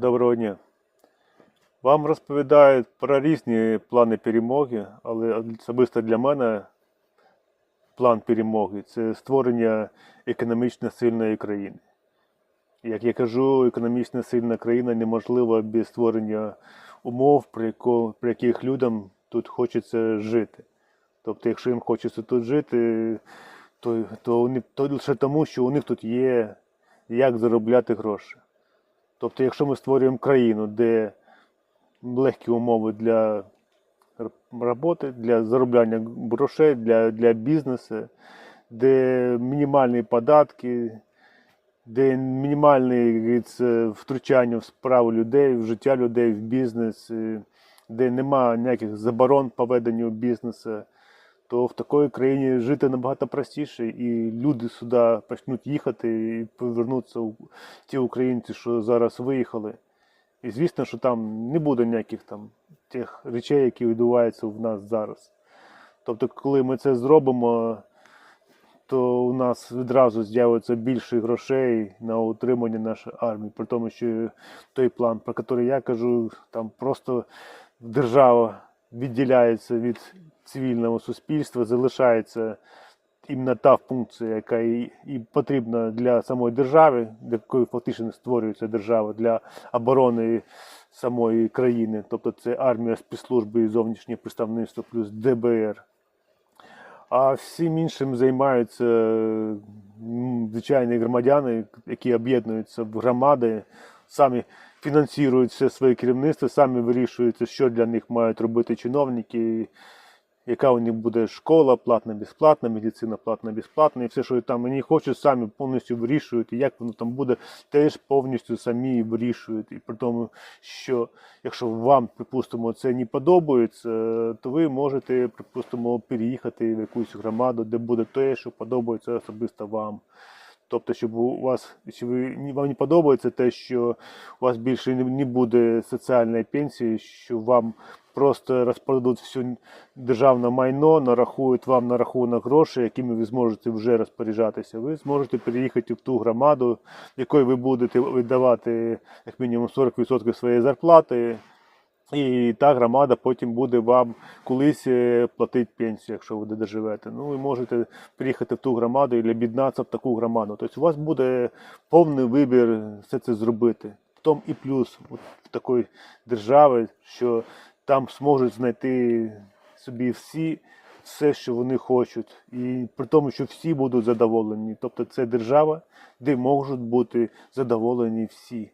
Доброго дня. Вам розповідають про різні плани перемоги, але особисто для мене план перемоги це створення економічно сильної країни. Як я кажу, економічно сильна країна неможлива без створення умов, при, яких людям тут хочеться жити. Тобто, якщо їм хочеться тут жити, то, то, вони, то лише тому, що у них тут є як заробляти гроші. Тобто, якщо ми створюємо країну, де легкі умови для роботи, для заробляння грошей, для, для бізнесу, де мінімальні податки, де мінімальне втручання в справу людей, в життя людей, в бізнес, е, де немає ніяких заборон по веденню бізнесу, то в такій країні жити набагато простіше, і люди сюди почнуть їхати і повернуться ті українці, що зараз виїхали. І звісно, що там не буде ніяких там тих речей, які відбуваються в нас зараз. Тобто, коли ми це зробимо, то у нас відразу з'явиться більше грошей на утримання нашої армії. При тому, що той план, про який я кажу, там просто держава відділяється від цивільного суспільства, залишається іменно та функція, яка і, і потрібна для самої держави, для якої фактично створюється держава для оборони самої країни, тобто це армія, спецслужби і зовнішнє представництво плюс ДБР. А всім іншим займаються звичайні громадяни, які об'єднуються в громади, самі фінансують все своє керівництво, самі вирішують, що для них мають робити чиновники, яка у них буде школа, платна, безплатна, медицина платна, безплатна, і все, що там вони хочуть, самі повністю вирішують, і як воно там буде, теж повністю самі вирішують. І при тому, що якщо вам, припустимо, це не подобається, то ви можете, припустимо, переїхати в якусь громаду, де буде те, що подобається особисто вам. Тобто, щоб у вас, ви, вам не подобається те, що у вас більше не, буде соціальної пенсії, що вам просто розпродадуть всю державне майно, нарахують вам на рахунок грошей, якими ви зможете вже розпоряджатися. Ви зможете переїхати в ту громаду, якої ви будете віддавати як мінімум 40% своєї зарплати. І та громада потім буде вам колись е, платити пенсію, якщо ви доживете. Ну, ви можете приїхати в ту громаду і об'єднатися в таку громаду. Тобто у вас буде повний вибір все це зробити. В тому і плюс от в такої держави, що там зможуть знайти собі всі все, що вони хочуть. І при тому, що всі будуть задоволені. Тобто це держава, де можуть бути задоволені всі.